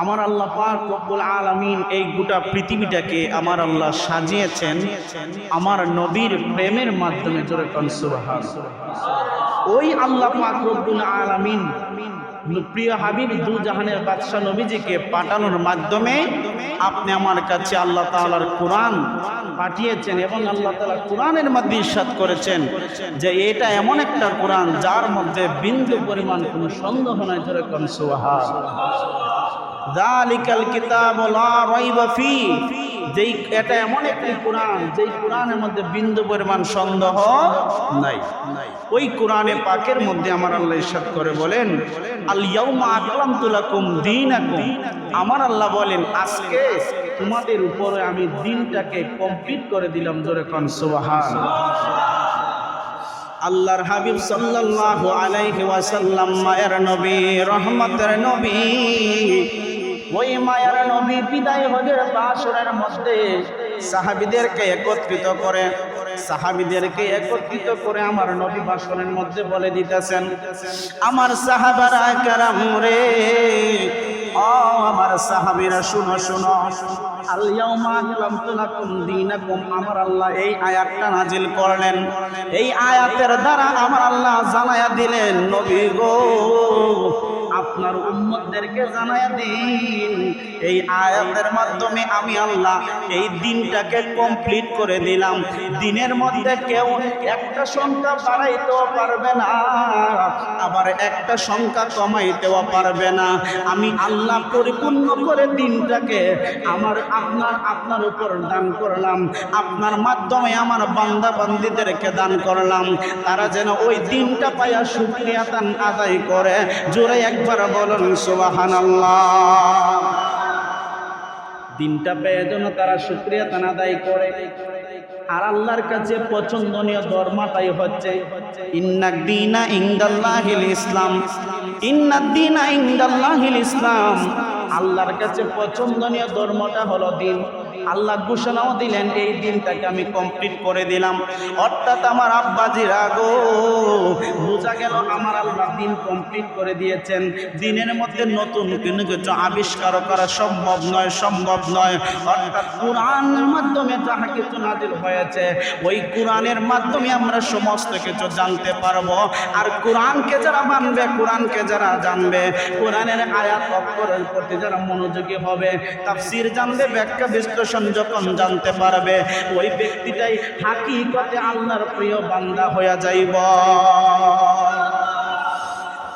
আমার আল্লাহ পাক রব্বুল আলামিন এই গোটা পৃথিবীটাকে আমার আল্লাহ সাজিয়েছেন আমার নবীর প্রেমের মাধ্যমে জোরে ওই আল্লাহ পাক রব্বুল আলামিন প্রিয় হাবিব দু জাহানের বাদশাহ নবীজিকে পাঠানোর মাধ্যমে আপনি আমার কাছে আল্লাহ তাআলার কোরআন পাঠিয়েছেন এবং আল্লাহ তাআলা কোরআনের মধ্যে ইরশাদ করেছেন যে এটা এমন একটা কোরআন যার মধ্যে বিন্দু পরিমাণ কোনো সন্দেহ নাই, জোরে কোন যালিকাল কিতাব লা রাইবা ফি। যেই এটা এমন একটি কোরআন, যেই কোরআনের মধ্যে বিন্দু পরিমাণ সন্দেহ নাই। ওই কোরআনে পাকের মধ্যে আমার আল্লাহ ইরশাদ করে বলেন, আল ইয়াউমা আকলামতু লাকুম দীনাকুম। আমার আল্লাহ বলেন, আজকে তোমাদের উপরে আমি দিনটাকে কমপ্লিট করে দিলাম জোরে কোন, সুবহান। আল্লাহর হাবিব সাল্লাল্লাহু আলাইহি ওয়াসাল্লাম, মায়ের নবী, রহমতের নবী ওই মায়ের নবী বিদায় হজের বাসরের মধ্যে সাহাবিদেরকে একত্রিত করে, সাহাবিদেরকে একত্রিত করে আমার নবী বাসনের মধ্যে বলে দিতেছেন, আমার সাহাবারা কারাম রে, ও আমার সাহাবীরা শুনো শুনো, আল ইয়াউমা আকলামতু লাকুম দীনাকুম আমার আল্লাহ এই আয়াতটা নাজিল করলেন। এই আয়াতের দ্বারা আমার আল্লাহ জানায়া দিলেন, নবী গো আপনার উম্মতদেরকে জানায়া দিন। এই আয়াতের মাধ্যমে আমি আল্লাহ এই দিনটাকে কমপ্লিট করে দিলাম। দিনের মধ্যে কেউ একটা সংখ্যা বাড়াইতেও পারবে না, আবার একটা সংখ্যা কমাইতেও পারবে না। আমি আল্লাহ পরিপূর্ণ করে দিনটাকে আমার আপনার আপনার উপর দান করলাম। আপনার মাধ্যমে আমার বান্দা বান্দিদেরকে দান করলাম। তারা যেন ওই দিনটা পাইয়া শুক্রিয়া দান আদায় করে। জোরে একবার বলুন সুবাহান দিনটা পেয়ে যেন তারা সুক্রিয়া তান আদায় করে। আর আল্লাহর কাছে পছন্দনীয় ধর্মটাই হচ্ছে ইন্নাক দিনা ইন্দাল্লাহিল ইসলাম। ইন্নাদ্দিনা ইন্দাল্লাহিল ইসলাম। আল্লাহর কাছে পছন্দনীয় ধর্মটা হলো দিন। আল্লাহ ঘোষণাও দিলেন, এই দিনটাকে আমি কমপ্লিট করে দিলাম। অর্থাৎ আমার আব্বাজিরা গো, বোঝা গেল আমার আল্লাহ দিন কমপ্লিট করে দিয়েছেন। দিনের মধ্যে নতুন কোনো কিছু আবিষ্কার করা সম্ভব নয় সম্ভব নয়। অর্থাৎ কোরআনের মাধ্যমে যাহা কিছু নাজিল হয়েছে, ওই কোরআনের মাধ্যমে আমরা সমস্ত কিছু জানতে পারব। আর কোরআনকে যারা মানবে, কোরআনকে যারা জানবে, কোরআনের আয়াত অক্ষরের প্রতি যারা মনোযোগী হবে, তাফসির জানবে ব্যাখ্যা বিশ্লেষণ যখন জানতে পারবে, ওই ব্যক্তিটাই হাকিকতে আল্লাহর প্রিয় বান্দা হয়ে যাইব।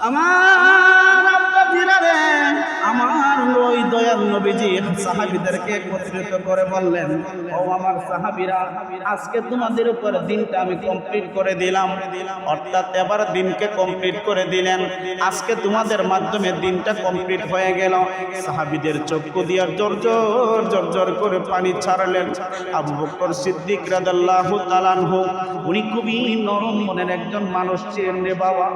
আমার আমার ওই দয়াল নবীজি সাহাবিদেরকে একত্রিত করে বললেন, ও আমার সাহাবিরা, আজকে তোমাদের উপর দিনটা আমি কমপ্লিট করে দিলাম। অর্থাৎ এবার দিনকে কমপ্লিট করে দিলেন। আজকে তোমাদের মাধ্যমে দিনটা কমপ্লিট হয়ে গেল। সাহাবিদের চক্ষু দিয়ে জোর জোর জোর জোর করে পানি ছাড়লেন। আবু বকর সিদ্দিক রাদাল্লাহু তাআলাহু উনি খুবই নরম মনের একজন মানুষ ছিলেন রে বাবা।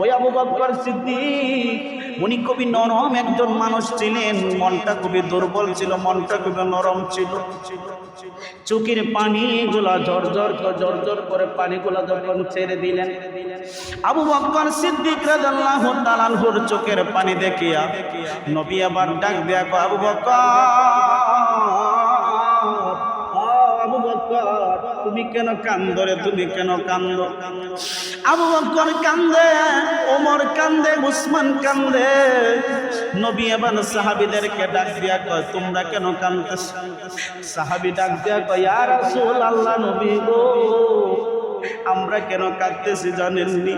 ওই আবু বকর সিদ্দিক, উনি খুবই নরম একজন মানুষ ছিলেন মনটা খুবই দুর্বল ছিল, মনটা খুবই নরম ছিল। চোখের পানিগুলা ঝরঝর ঝরঝর করে পানিগুলা যখন ছেড়ে দিলেন, আবু বকর সিদ্দিক রাদিয়াল্লাহু তাআলার চোখের পানি দেখিয়া নবী আবার ডাক দেয়া আবু বকর তুমি কেন কান্দ রে? তুমি কেন কান্দ? আবু বকর কান্দে, ওমর কান্দে, উসমান কান্দে। নবী এবং সাহাবিদেরকে ডাক দিয়া কয়, তোমরা কেন কান্দতেছ সাহাবি ডাক দিয়া কয়, ইয়া রাসূল আল্লাহ নবী গো আমরা কেন কাঁদতেছি জানেননি?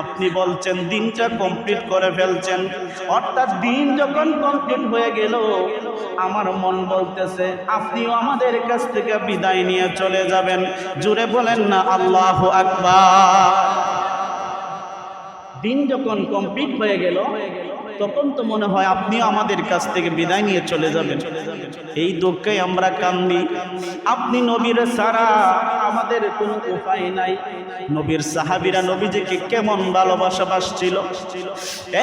আপনি বলছেন দিনটা কমপ্লিট করে ফেলছেন। অর্থাৎ দিন যখন কমপ্লিট হয়ে গেল, আমার মন বলতেছে, আপনিও আমাদের কাছ থেকে বিদায় নিয়ে চলে যাবেন। জুড়ে বলেন না, আল্লাহ আকবার। দিন যখন কমপ্লিট হয়ে গেল তখন তো মনে হয় আপনিও আমাদের কাছ থেকে বিদায় নিয়ে চলে যাবেন। এই দুঃখে আমরা কান্দি। আপনি নবীর সারা আমাদের কোনো উপায় নাই। নবীর সাহাবিরা নবীজিকে কেমন ভালোবাসা বাসছিল?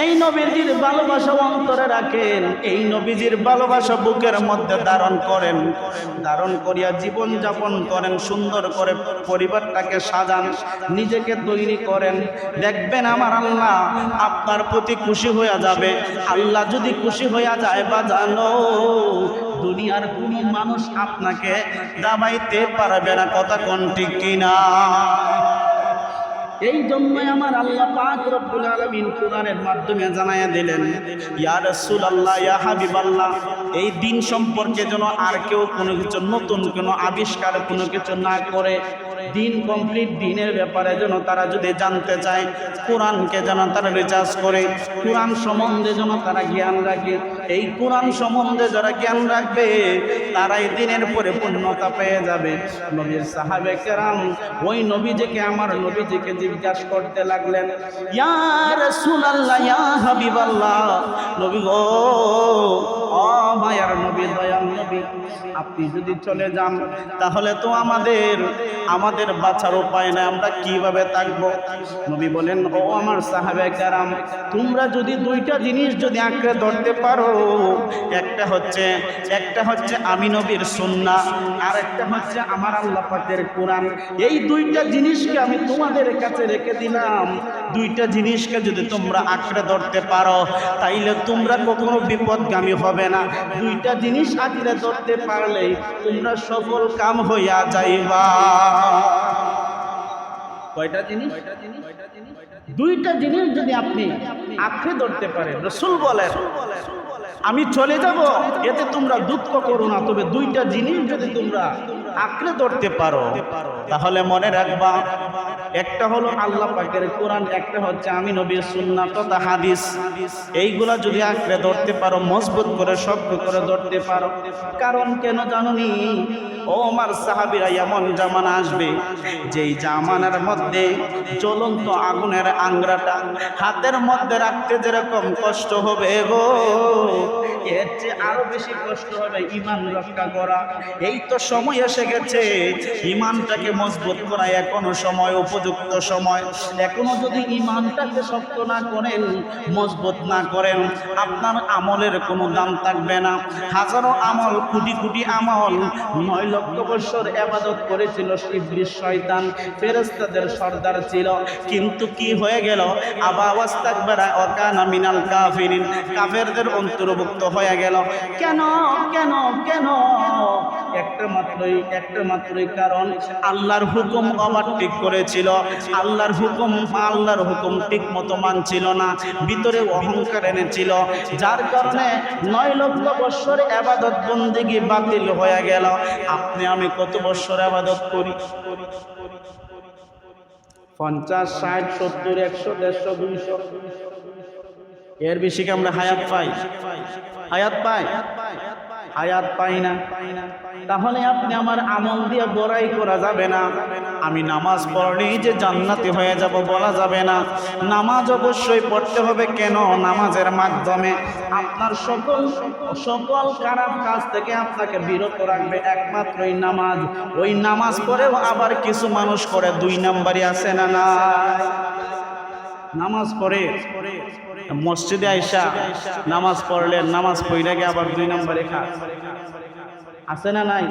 এই নবীজির ভালোবাসা অন্তরে রাখেন, এই নবীজির ভালোবাসা বুকের মধ্যে ধারণ করেন। ধারণ করিয়া জীবন যাপন করেন, সুন্দর করে পরিবারটাকে সাজান, নিজেকে তৈরি করেন। দেখবেন আমার আল্লাহ আপনার প্রতি খুশি হয়ে যাবে। যাবে আল্লাহ যদি খুশি হইয়া যায়, বা জানো, দুনিয়ার কোন মানুষ আপনাকে দাবাইতে পারবে না, কথা কোন ঠিক কিনা? এই জন্যই আমার আল্লাহ পাক রব্বুল আলামিন কোরআনের মাধ্যমে জানাইয়া দিলেন, ইয়া রাসূলুল্লাহ, ইয়া হাবিবাল্লাহ, এই দিন সম্পর্কে যেন আর কেউ কোনো কিছু নতুন কোনো আবিষ্কার কোনো কিছু না করে দিন কমপ্লিট দিনের ব্যাপারে যেন তারা যদি জানতে চায়, কোরআনকে যেন তারা রিচার্জ করে, কোরআন সম্বন্ধে যেন তারা জ্ঞান রাখে। এই কোরআন সম্বন্ধে যারা জ্ঞান রাখবে, তারাই দিনের পরে পূর্ণতা পেয়ে যাবে। নবীর সাহাবে কেরাম, ওই নবীজিকে, আমার নবীজিকে জিজ্ঞাসা করতে লাগলেন, ইয়া রাসূলুল্লাহ, ইয়া হাবিবাল্লাহ, নবী গো মায়ার নবী, দয়াল নবী, আপনি যদি চলে যান, তাহলে তো আমাদের আমাদের বাঁচার উপায় নাই, আমরা কীভাবে থাকব? নবী বলেন, ও আমার সাহাবে কারাম, তোমরা যদি দুইটা জিনিস যদি আঁকড়ে ধরতে পারো একটা হচ্ছে একটা হচ্ছে আমি নবীর সুন্না আর একটা হচ্ছে আমার আল্লাহ পাকের কোরআন। এই দুইটা জিনিসকে আমি তোমাদের কাছে রেখে দিলাম। দুইটা জিনিসকে যদি তোমরা আঁকড়ে ধরতে পারো, তাইলে তোমরা কখনো বিপদগামী হবে না। দুইটা জিনিস আঁকড়ে ধরতে পারলেই তোমরা সফল কাম হইয়া যাইবা। কয়টা জিনিস? দুইটা জিনিস যদি আপনি আঁকড়ে ধরতে পারেন, রসুল বলেন আমি চলে যাব এতে তোমরা দুঃখ করো না তবে দুইটা জিনিস যদি তোমরা আঁকড়ে ধরতে পারো। তাহলে মনে রাখবা, একটা হলো আল্লাহ পাকের কোরআন, একটা হচ্ছে আমি নবীর সুন্নাত তথা হাদিস। এইগুলা যদি আঁকড়ে ধরতে পারো, মজবুত করে, শক্ত করে ধরতে পারো, কারণ কেন জানুনি? ও আমার সাহাবিরা এমন জামানা আসবে, যেই জামানার মধ্যে জ্বলন্ত আগুনের আংরাটা হাতের মধ্যে রাখতে যেরকম কষ্ট হবে গো। এর চেয়ে আরও বেশি কষ্ট হবে ইমান রক্ষা করা, এই তো সময় এসে গেছে। ইমানটাকে মজবুত করা এখনও সময়, উপযুক্ত সময়। এখনও যদি ইমানটাকে শক্ত না করেন, মজবুত না করেন, আপনার আমলের কোনো দাম থাকবে না। হাজারো আমল, কোটি কোটি আমল, নয় লক্ষ বছর এবাদত করেছিল ইবলিস শয়তান ফেরেস্তাদের সর্দার ছিল। কিন্তু কি হয়ে গেল? আবা ওয়াস্তাকবারা ওয়াকানা মিনাল কাফিরিন। কাফেরদের অন্তর্ভুক্ত হয়ে গেল। কেন কেন কেন? একটা মাত্রই একটা মাত্রই কারণ, আল্লাহর হুকুম ঠিক করেছিল। আল্লাহর হুকুম আল্লাহর হুকুম ঠিক মতো মানছিল না। ভিতরে অহংকার এনেছিল। যার কারণে নয় লক্ষ বৎসর আবাদত বন্দিগি বাতিল হয়ে গেল। আপনি, আমি কত বৎসর আবাদত করি? পঞ্চাশ, ষাট, সত্তর, একশো, দেড়শো, দুইশো। এর বেশি কি আমরা হায়াত পাই? হায়াত পাই হায়াত পাই না। তাহলে আপনি আমার আমল দিয়ে বড়াই করা যাবে না। আমি নামাজ পড়লেই যে জান্নাতি হয়ে যাব বলা যাবে না। নামাজ অবশ্যই পড়তে হবে কেন? নামাজের মাধ্যমে আপনার সকল সকল খারাপ কাজ থেকে আপনাকে বিরত রাখবে একমাত্র ওই নামাজ। ওই নামাজ পড়েও আবার কিছু মানুষ করে, দুই নাম্বারই আছে না না নামাজ পড়ে মসজিদে আইসা নামাজ পড়লেন নামাজ পড়লে গিয়ে আবার দুই নম্বরে খায় আছে না নাই?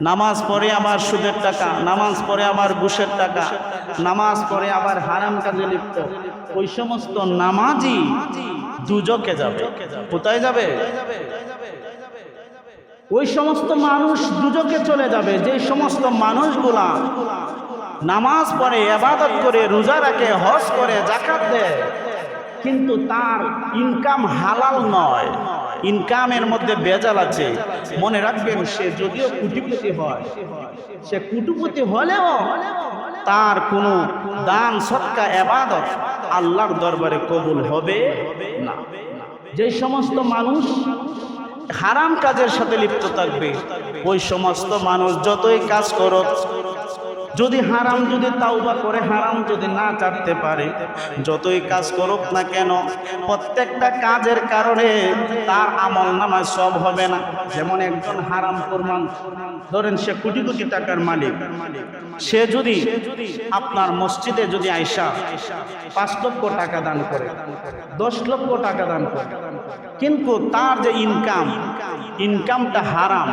নামাজ পড়ে আবার সুদের টাকা, নামাজ পড়ে আবার ঘুষের টাকা, নামাজ পড়ে আবার হারাম কাজে লিপ্ত। ওই সমস্ত নামাজই দুজকে যাবে। কোথায় যাবে? ওই সমস্ত মানুষ দুজকে চলে যাবে। যে সমস্ত মানুষগুলা নামাজ পড়ে আবাদত করে, রোজা রাখে, হজ করে জাকাত দেয় কিন্তু তার ইনকাম হালাল নয়। ইনকামের মধ্যে বেজাল আছে। মনে রাখবেন, সে যদিও কুটিপতি হয়, সে কুটুপতি হলেও তার কোনো দান, সৎকা, এবাদত আল্লাহর দরবারে কবুল হবে না। যে সমস্ত মানুষ হারাম কাজের সাথে লিপ্ত থাকবে, ওই সমস্ত মানুষ যতই কাজ করো যদি হারাম, যদি তাওবা করে, হারাম যদি না চাটতে পারে, যতই কাজ করুক না কেন, প্রত্যেকটা কাজের কারণে তার আমল নামায় সব হবে না। যেমন একজন হারাম কোরবান, ধরেন সে কোটি কোটি টাকার মালিক। সে যদি আপনার মসজিদে যদি আইসা পাঁচ লক্ষ টাকা দান করে, দশ লক্ষ টাকা দান করে, কিন্তু তার যে ইনকাম ইনকামটা হারাম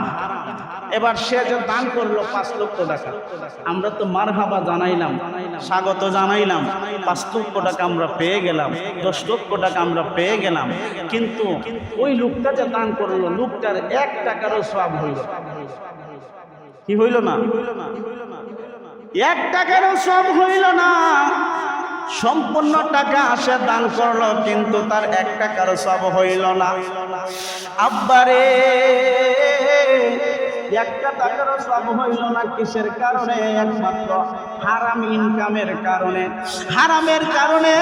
এবার সে যে দান করল পাঁচ লক্ষ টাকা, আমরা তো মার হাবা জানাইলাম, স্বাগত জানাইলাম, পাঁচ লক্ষ টাকা আমরা পেয়ে গেলাম, দশ লক্ষ টাকা আমরা পেয়ে গেলাম, কিন্তু ওই লোকটা যে দান করল, লোকটার এক টাকারও সব হইল কি হইল না? এক টাকারও সব হইল না। সম্পূর্ণ টাকা সে দান করল, কিন্তু তার এক টাকারও সব হইল না। আব্বারে একটা টাকারও সব হইল না কিসের কারণে? একমাত্র হারাম ইনকামের কারণে। হারামের কারণে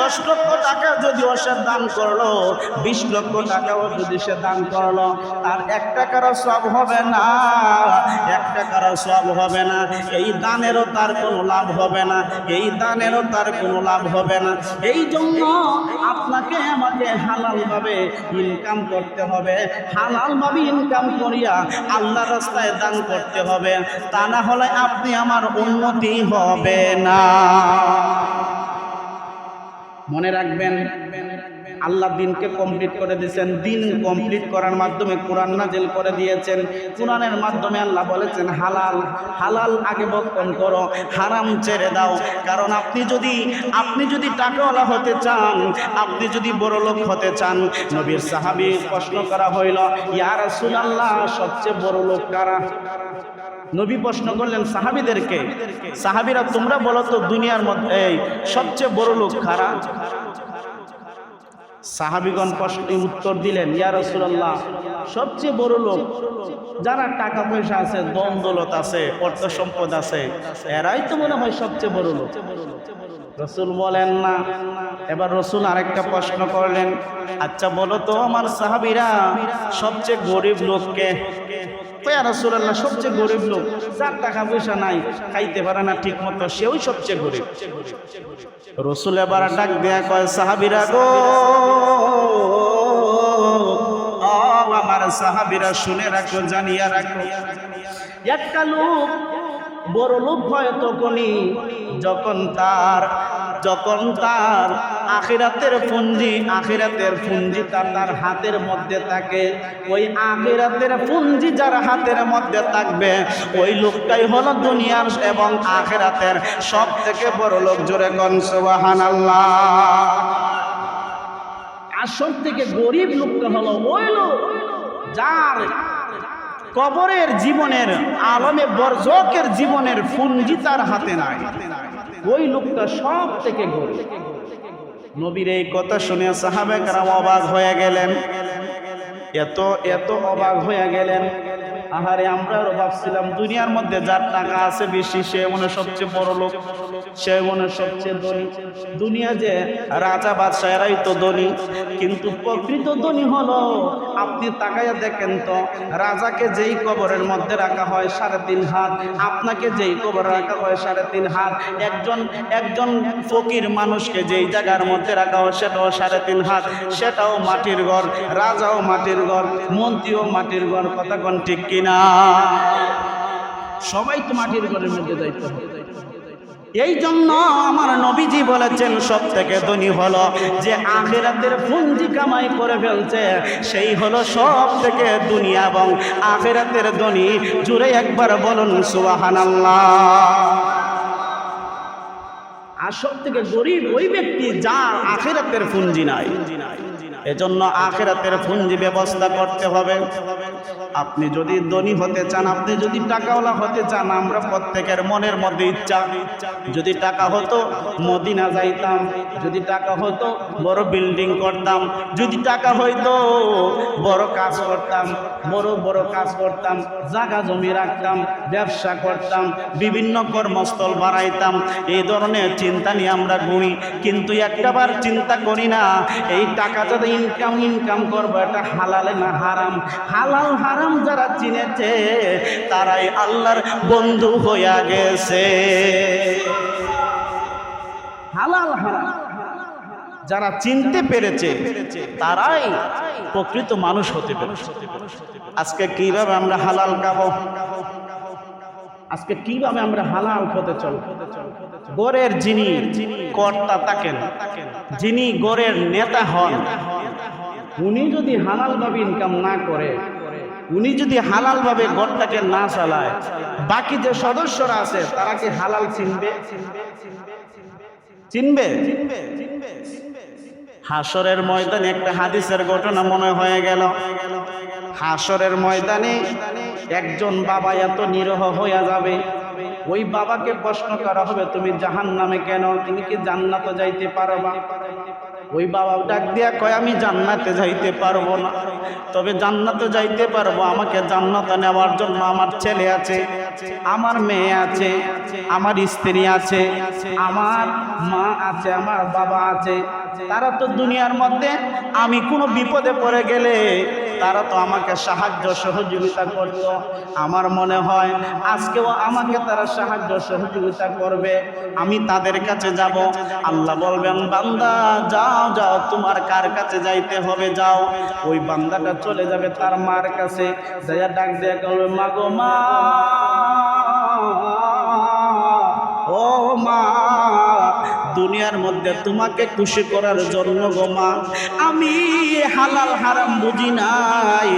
দশ লক্ষ টাকা যদি সে দান করল, বিশ লক্ষ টাকাও যদি সে দান করল, তার এক টাকারও সব হবে না, এক টাকারও সব হবে না। এই দানেরও তার কোনো লাভ হবে না, এই দানেরও তার কোনো লাভ হবে না। এই জন্য আপনাকে আমাকে হালালভাবে ইনকাম করতে হবে। হালালভাবে ইনকাম করিয়া আল্লাহ রাস্তায় দান করতে হবে। তা না হলে আপনি আমার উন্নতি হবে না। মনে রাখবেন, আল্লাহ দিনকে কমপ্লিট করে দিয়েছেন, দিন কমপ্লিট করার মাধ্যমে কোরআন নাজিল করে দিয়েছেন। কোরআনের মাধ্যমে আল্লাহ বলেছেন, হালাল হালাল আগে বক্ষণ করো, হারাম ছেড়ে দাও। কারণ আপনি যদি আপনি যদি টাকাওয়ালা হতে চান, আপনি যদি বড় লোক হতে চান, নবীর সাহাবি প্রশ্ন করা হইল, ইয়া রাসূলুল্লাহ, সবচেয়ে বড় লোক কারা? নবী প্রশ্ন করলেন, সাহাবিদেরকে? সাহাবিরা, তোমরা বলো তো, দুনিয়ার মধ্যে এই সবচেয়ে বড় লোক খারা সাহাবিগণ প্রশ্নে উত্তর দিলেন, ইয়া রসুল্লাহ সবচেয়ে বড় লোক যারা টাকা পয়সা আছে দম দৌলত আছে অর্থ সম্পদ আছে, এরাই তো মনে হয় সবচেয়ে বড় লোক। রসুল বলেন না। এবার রসুল আরেকটা প্রশ্ন করলেন আচ্ছা বলো তো আমার সাহাবিরা সবচেয়ে গরিব লোককে? সবচেয়ে গরিব লোক, যার টাকা পয়সা নাই, খাইতে পারে না সেও সবচেয়ে গরিব। রসুল এবার দেয়া কয় আমার সাহাবিরা শুনে জানিয়া রাখো। একটা লোক বড় লোক হয় তখনই যখন তার যখন তার আখিরাতের পুঞ্জি আখিরাতের পুঞ্জি তার তার হাতের মধ্যে থাকে। ওই আখিরাতের পুঞ্জি যার হাতের মধ্যে থাকবে, ওই লোকটাই হলো দুনিয়ার এবং আখিরাতের সব থেকে বড় লোক। জোরে গন সুবহানাল্লাহ। আর সব থেকে গরিব লোকটা হলো ওই লোক যার কবরের জীবনের আলমে বরজকের জীবনের পুঞ্জি তার হাতে নাই। ওই লোকটা সব থেকে নবীর এই কথা শুনে সাহাবেকার অবাক হয়ে গেলেন। এত এত অবাক হয়ে গেলেন। আহারে আমরা ভাবছিলাম দুনিয়ার মধ্যে যার টাকা আছে বেশি, সে মনে সবচেয়ে বড় লোক, সে মনে সবচেয়ে ধনী। দুনিয়া যে রাজা বাদশাহেরাই তো ধনী, কিন্তু প্রকৃত ধনী হলো, আপনি তাকাইয়া দেখেন তো, রাজাকে যেই কবরের মধ্যে রাখা হয় সাড়ে তিন হাত, আপনাকে যেই কবরে রাখা হয় সাড়ে তিন হাত, একজন একজন ফকির মানুষকে যেই জায়গার মধ্যে রাখা হয় সেটাও সাড়ে তিন হাত, সেটাও মাটির ঘর, রাজাও মাটির ঘর, মন্ত্রীও মাটির ঘর, কথা কোন ঠিক কিনা সবাই তো মাটির ঘরের মধ্যে হবে এই জন্য আমার নবীজি বলেছেন সব থেকে ধনী হলো যে আখেরাতের পুঞ্জি কামাই করে ফেলছে, সেই হলো সব থেকে দুনিয়া এবং আখেরাতের ধনী। জুড়ে একবার বলুন, সুবাহানাল্লাহ। আর সব থেকে গরিব ওই ব্যক্তি যার আখেরাতের পুঞ্জি নাই। এজন্য আখেরাতের পুঞ্জি ব্যবস্থা করতে হবে। আপনি যদি ধনী হতে চান, আপনি যদি টাকাওয়ালা হতে চান, আমরা প্রত্যেকের মনের মধ্যে ইচ্ছা। যদি টাকা হতো, মদিনা যাইতাম। যদি টাকা হতো, বড় বিল্ডিং করতাম। যদি টাকা হইতো, বড় কাজ করতাম। বড় বড় কাজ করতাম। জায়গা জমি রাখতাম, ব্যবসা করতাম, বিভিন্ন কর্মস্থল বাড়াইতাম এই ধরনের চিন্তা নিয়ে আমরা ঘুরি কিন্তু একটাবার চিন্তা করি না, এই টাকা যাতে ইনকাম ইনকাম করব, এটা হালালে না হারাম। হালাল হারাম যারা চিনেছে, তারাই আল্লাহর বন্ধু হইয়া গেছে। হালাল হারাম। যারা চিনতে পেরেছে, তারাই প্রকৃত মানুষ হতে পেরেছে। আজকে কীভাবে আমরা হালাল খাব? আজকে কীভাবে আমরা হালাল হতে চল গড়ের যিনি কর্তা থাকেন, যিনি গড়ের নেতা হন উনি যদি হালালভাবে ইনকাম না করে, উনি যদি হালালভাবে ঘরটাকে না চালায়, বাকি যে সদস্যরা আছে, তারা কি হালাল চিনবে? চিনবে? হাসরের ময়দানে একটা হাদিসের ঘটনা মনে হয়ে গেল। হাসরের ময়দানে একজন বাবা এত নিরহ হইয়া যাবে। ওই বাবাকে প্রশ্ন করা হবে, তুমি জাহান নামে কেন? তুমি কি জান্নাতে যাইতে পারবা? ওই বাবা ডাক দিয়া কয়, আমি জান্নাতে যাইতে পারব না। তবে জান্নাতে যাইতে পারব। আমাকে জান্নাতে নেওয়ার জন্য আমার ছেলে আছে, আমার মেয়ে আছে, আমার স্ত্রী আছে, আমার মা আছে, আমার বাবা আছে। তারা তো দুনিয়ার মধ্যে আমি কোনো বিপদে পড়ে গেলে তারা তো আমাকে সাহায্য সহযোগিতা করত আমার মনে হয় আজকেও আমাকে তারা সাহায্য সহযোগিতা করবে। আমি তাদের কাছে যাব। আল্লাহ বলবেন, বান্দা, যাও যাও, তোমার কার কাছে যাইতে হবে? যাও। ওই বান্দাটা চলে যাবে তার মার কাছে। যাইয়া ডাক দেয়া করবে মাগো মা। দুনিয়ার মধ্যে তোমাকে খুশি করার জন্য গো মা, আমি হালাল হারাম বুঝি নাই।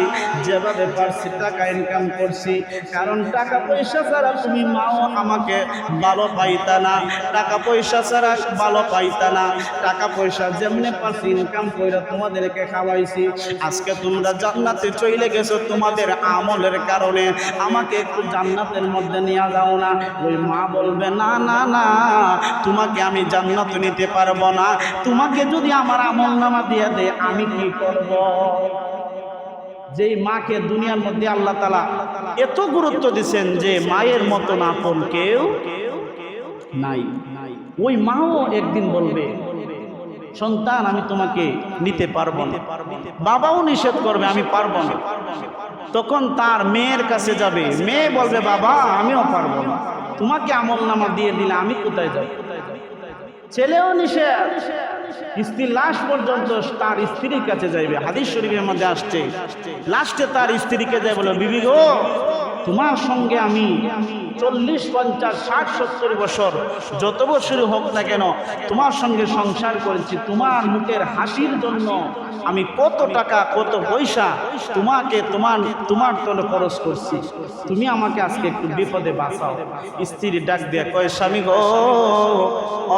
যেভাবে পারছি টাকা ইনকাম করছি, কারণ টাকা পয়সা ছাড়া তুমি মাও আমাকে ভালো পাইতা না। টাকা পয়সা ছাড়া ভালো পাইতা না। টাকা পয়সা যেমনি পারছি ইনকাম করে তোমাদেরকে খাওয়াইছি। আজকে তোমরা জান্নাতে চলে গেছো তোমাদের আমলের কারণে। আমাকে একটু জান্নাতের মধ্যে নিয়ে যাও না। ওই মা বলবে, না না না, তোমাকে আমি জান্নাত নিতে পারব না। তোমাকে যদি আমার আমল নামা দিয়ে দেয়, আমি কি করব? যেই মাকে দুনিয়ার মধ্যে আল্লাহ তালা এত গুরুত্ব দিচ্ছেন যে মায়ের মতন আপন কেউ নাই। ওই মাও একদিন বলবে, সন্তান, আমি তোমাকে নিতে পারব বাবাও নিষেধ করবে, আমি পারব না। তখন তার মেয়ের কাছে যাবে। মেয়ে বলবে, বাবা, আমিও পারব না। তোমাকে আমল নামা দিয়ে দিলে আমি কোথায় যাব? ছেলেও নিষেধ। স্ত্রীর লাশ পর্যন্ত তার স্ত্রীর কাছে যাইবে। হাদিস শরীফের মধ্যে আসছে লাস্টে তার স্ত্রীকে যাই বলো, বিবি গো, তোমার সঙ্গে আমি চল্লিশ, পঞ্চাশ, ষাট, সত্তর বছর, যত বছরই হোক না কেন, তোমার সঙ্গে সংসার করেছি, তোমার মুখের হাসির জন্য আমি কত টাকা, কত পয়সা তোমাকে, তোমার তোমার তলে খরচ করছি। তুমি আমাকে আজকে একটু বিপদে বাঁচাও। স্ত্রী ডাক দিয়ে কয়, স্বামী গো,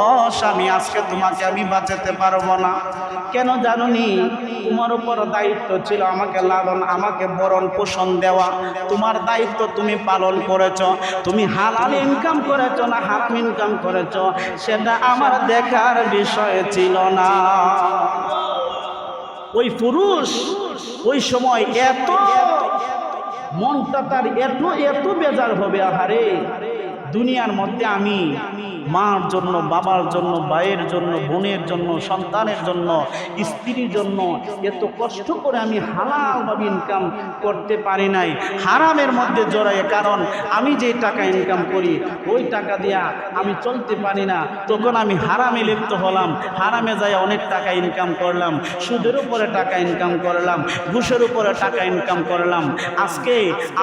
ও স্বামী, আজকে তোমাকে আমি বাঁচাতে পারব না। কেন জানুনি? তোমার উপর দায়িত্ব ছিল আমাকে লালন, আমাকে বরণ পোষণ দেওয়া। তোমার দায়িত্ব তুমি পালন করেছ। তুমি হালাল ইনকাম করেছ না হারাম ইনকাম করেছ, সেটা আমার দেখার বিষয় ছিল না। ওই পুরুষ, ওই সময় এত, মনটা তার এত এত বেজার হবে, আহারে। দুনিয়ার মধ্যে আমি মার জন্য, বাবার জন্য, ভাইয়ের জন্য, বোনের জন্য, সন্তানের জন্য, স্ত্রীর জন্য এত কষ্ট করে আমি হালালভাবে ইনকাম করতে পারি নাই। হারামের মধ্যে জড়াই কারণ আমি যে টাকা ইনকাম করি, ওই টাকা দিয়া আমি চলতে পারি না। তখন আমি হারামে লিপ্ত হলাম, হারামে যাই অনেক টাকা ইনকাম করলাম, সুদের উপরে টাকা ইনকাম করলাম, ঘুষের উপরে টাকা ইনকাম করলাম। আজকে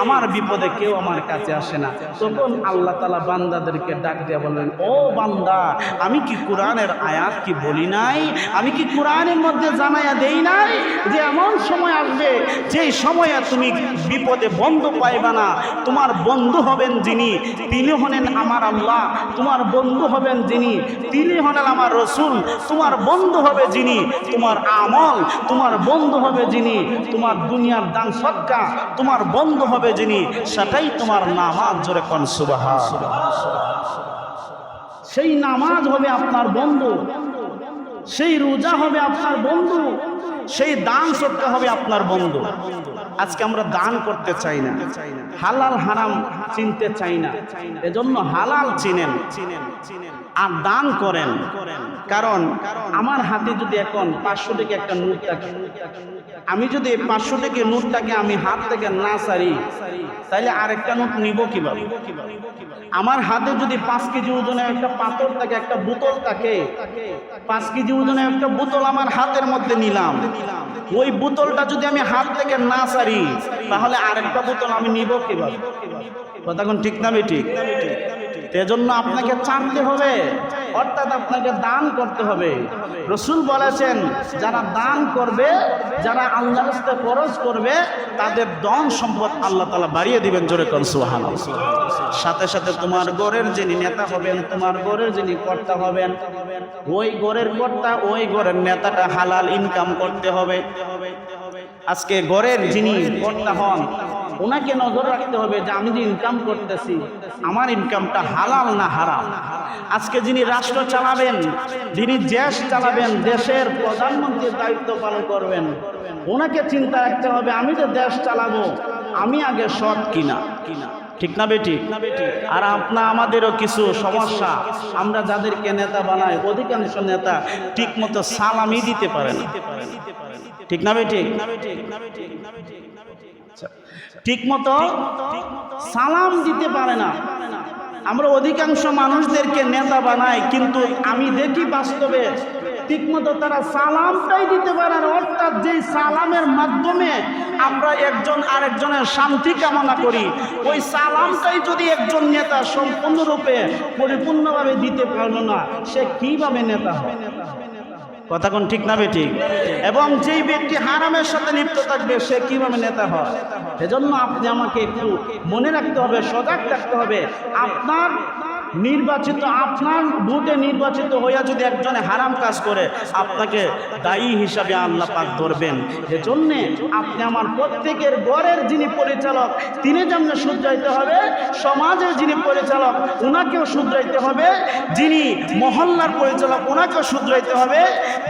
আমার বিপদে কেউ আমার কাছে আসে না। তখন আল্লাহ তালা বান্দাদেরকে ডাক দিয়ে বললেন, ও বান্দা, আমি কি কোরআনের আয়াত কি বলি নাই? আমি কি কোরআনের মধ্যে জানাইয়া দেই নাই যে এমন সময় আসবে যেই সময়ে তুমি বিপদে বন্ধু পাইবা না? তোমার বন্ধু হবেন যিনি, তিনি হলেন আমার আল্লাহ। তোমার বন্ধু হবেন যিনি, তিনি হলেন আমার রসুল। তোমার বন্ধু হবে যিনি, তোমার আমল। তোমার বন্ধু হবে যিনি, তোমার দুনিয়ার দান সৎকা তোমার বন্ধু হবে যিনি, সেটাই তোমার নামাজ জোরে কন সুবাহ সেই নামাজ হবে আপনার বন্ধু সেই রোজা হবে আপনার বন্ধু সেই দান সত্যা হবে আপনার বন্ধু। আজকে আমরা দান করতে চাই না। হালাল হারাম চিনতে চাই না। এজন্য হালাল চিনেন আর দান করেন। কারণ আমার হাতে যদি এখন পাঁচশো টাকা একটা নোট থাকে, আমি যদি পাঁচশো টাকা নোটটাকে আমি হাত থেকে না সারি, তাহলে আরেকটা নোট নিব কীভাবে? আমার হাতে যদি পাঁচ কেজি ওজনের একটা পাথর থাকে, একটা বোতল থাকে, পাঁচ কেজি ওজনের একটা বোতল আমার হাতের মধ্যে নিলাম। ওই বোতলটা যদি আমি হাত থেকে না সারি, তাহলে আরেকটা বোতল আমি নিব কীভাবে? কথা ঠিক না ঠিক? এজন্য আপনাকে চাঁদতে হবে। অর্থাৎ আপনাকে দান করতে হবে। রসুল বলেছেন, যারা দান করবে, যারা আল্লাহ খরচ করবে, তাদের দন সম্পদ আল্লাহ তালা বাড়িয়ে দিবেন জোরে কর সুহান সাথে সাথে তোমার গড়ের যিনি নেতা হবেন, তোমার গড়ের যিনি কর্তা হবেন, ওই গড়ের কর্তা, ওই গড়ের নেতাটা হালাল ইনকাম করতে হবে। আজকে গড়ের যিনি কর্তা হন ওনাকে নজর রাখতে হবে যে আমি যে ইনকাম করতেছি, আমার ইনকামটা হালাল না হারাম? আজকে যিনি রাষ্ট্র চালাবেন, যিনি দেশ চালাবেন, দেশের প্রধানমন্ত্রীর দায়িত্ব পালন করবেন, ওনাকে চিন্তা রাখতে হবে, আমি যে দেশ চালাবো, আমি আগে সৎ কিনা? কিনা ঠিক না বেটি? আর আপনা আমাদেরও কিছু সমস্যা, আমরা যাদেরকে নেতা বানাই, অধিকাংশ নেতা ঠিক মতো সালামি দিতে পারে না। ঠিক না বেটি? ঠিক মতো সালাম দিতে পারে না। আমরা অধিকাংশ মানুষদেরকে নেতা বানাই, কিন্তু আমি দেখি বাস্তবে ঠিকমতো তারা সালামটাই দিতে পারে না। অর্থাৎ যেই সালামের মাধ্যমে আমরা একজন আরেকজনের শান্তি কামনা করি, ওই সালামটাই যদি একজন নেতা সম্পূর্ণরূপে পরিপূর্ণভাবে দিতে পারল না, সে কীভাবে নেতা হয় কথা কোন ঠিক না বেঠিক? এবং যেই ব্যক্তি হারামের সাথে লিপ্ত থাকবে, সে কীভাবে নেতা হয়? সেজন্য আপনি আমাকে একটু মনে রাখতে হবে, সজাগ রাখতে হবে। আপনার নির্বাচিত, আপনার ভোটে নির্বাচিত হইয়া যদি একজনে হারাম কাজ করে, আপনাকে দায়ী হিসাবে আল্লাহ পাক ধরবেন। এজন্যে আপনি আমার প্রত্যেকের গড়ের যিনি পরিচালক, তিনি যেমন শুধরাইতে হবে, সমাজের যিনি পরিচালক ওনাকেও শুধরাইতে হবে। যিনি মহল্লার পরিচালক ওনাকেও শুধরাইতে হবে।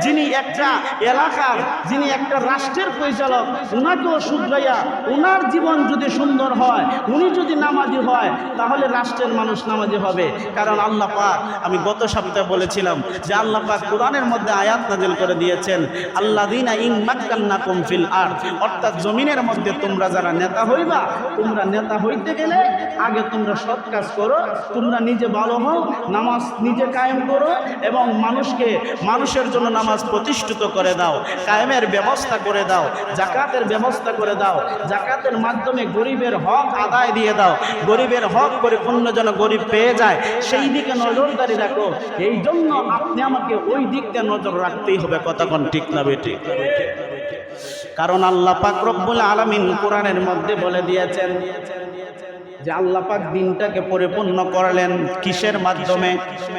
যিনি একটা এলাকার, যিনি একটা রাষ্ট্রের পরিচালক ওনাকেও শুধরাইয়া ওনার জীবন যদি সুন্দর হয়, উনি যদি নামাজি হয়, তাহলে রাষ্ট্রের মানুষ নামাজি হবে। কারণ আল্লাহ পাক, আমি গত সপ্তাহে বলেছিলাম যে আল্লাহ পাক কোরআনের মধ্যে আয়াত নাজিল করে দিয়েছেন আল্লাহ দিনা ইং মাক্কান্না কুমফিল আর অর্থাৎ জমিনের মধ্যে তোমরা যারা নেতা হইবা, তোমরা নেতা হইতে গেলে আগে তোমরা সৎ কাজ করো, তোমরা নিজে ভালো হও, নামাজ নিজে কায়েম করো এবং মানুষকে, মানুষের জন্য নামাজ প্রতিষ্ঠিত করে দাও, কায়েমের ব্যবস্থা করে দাও জাকাতের ব্যবস্থা করে দাও জাকাতের মাধ্যমে গরিবের হক আদায় দিয়ে দাও, গরিবের হক পরিপূর্ণ যেন গরিব পেয়ে যায় সেই দিকে নজরদারি রাখো। এই জন্য আপনি আমাকে ওই দিকটা নজর রাখতেই হবে কতক্ষণ ঠিক না বেটি কারণ আল্লাহ পাক বলে আলামিন কোরআনের মধ্যে বলে দিয়েছেন যে আল্লাহ পাক দিনটাকে পরিপূর্ণ করলেন কিসের মাধ্যমে?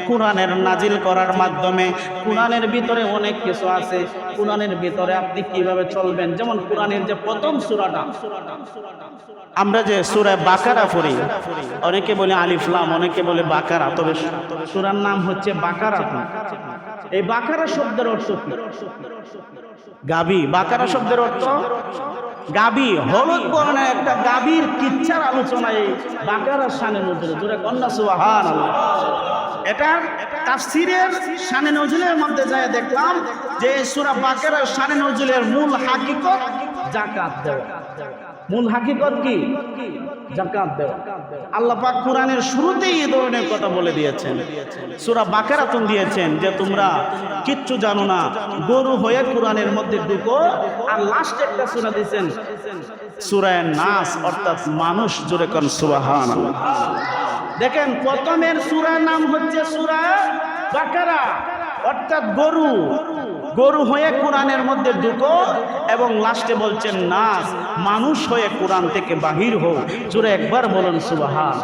কোরআনের নাজিল করার মাধ্যমে। কোরআনের ভিতরে অনেক কিছু আছে। কোরআনের ভিতরে আপনি কীভাবে চলবেন? যেমন কোরআনের যে প্রথম সূরাটা। আমরা যে সূরা বাকারা পড়ি, অনেকে বলে আলিফলাম অনেকে বলে বাকারা। তবে সূরার নাম হচ্ছে বাকারা এই বাকারা শব্দের অর্থ গাবি, বাকারা শব্দের অর্থ গাবি, হলুদ বর্ণের একটা গাবির কিচ্ছার আলোচনা এই বাকারার সানে নজরে জোরে কন্যা সুবাহান এটার তাফসিরের সানে নজরুলের মধ্যে যায় দেখলাম যে সুরা বাকারার সানে নজরুলের মূল হাকিকত জাকাত দেওয়া। মূল হাকিকত কি? জাকাত দেওয়া। আল্লাহ পাক কোরআনের শুরুতেই এই ধরনের কথা বলে দিয়েছেন। সূরা বাকারাতুন দিয়েছেন যে তোমরা কিচ্ছু জানো না, গরু হয়ে কোরআনের মধ্যে ঢুকো আর লাস্ট একটা সূরা দিয়েছেন সূরা নাস, অর্থাৎ মানুষ জোরে কোন সুবহান দেখেন প্রথমের সূরার নাম হচ্ছে সূরা বাকারা, অর্থাৎ গরু। গরু হয়ে কোরআনের মধ্যে ঢুকো এবং লাস্টে বলছেন নাচ মানুষ হয়ে কোরআন থেকে বাহির হোক জোরে একবার বলুন, সুবাহান।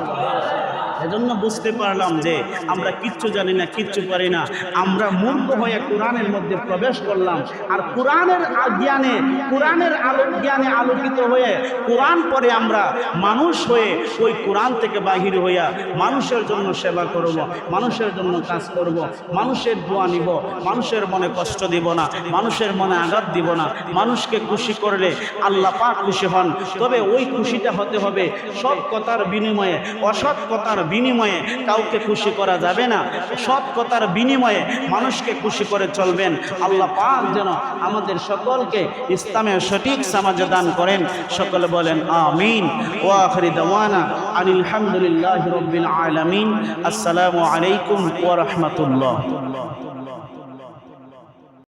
এজন্য বুঝতে পারলাম যে আমরা কিচ্ছু জানি না, কিচ্ছু পারি না। আমরা মূর্খ হয়ে কোরআনের মধ্যে প্রবেশ করলাম। আর কোরআনের জ্ঞানে কোরআনের আলো জ্ঞানে আলোকিত হয়ে কোরআন পরে আমরা মানুষ হয়ে ওই কোরআন থেকে বাহির হইয়া মানুষের জন্য সেবা করব, মানুষের জন্য কাজ করব, মানুষের দোয়া নিব, মানুষের মনে কষ্ট দিব না, মানুষের মনে আঘাত দিব না। মানুষকে খুশি করলে আল্লাহ পাক খুশি হন। তবে ওই খুশিটা হতে হবে সৎ কথার বিনিময়ে, অসৎ কথার বিনিময়ে কাউকে খুশি করা যাবে না। সৎ কথার বিনিময়ে মানুষকে খুশি করে চলবেন। আল্লাহ পাক যেন আমাদের সকলকে ইসলামের সঠিক সমাজে দান করেন। সকলে বলেন, আমিন। ও আখরি দাওয়ানা আলহামদুলিল্লাহ রবিল আলমিন। আসসালামু আলাইকুম ওয়া রাহমাতুল্লাহ।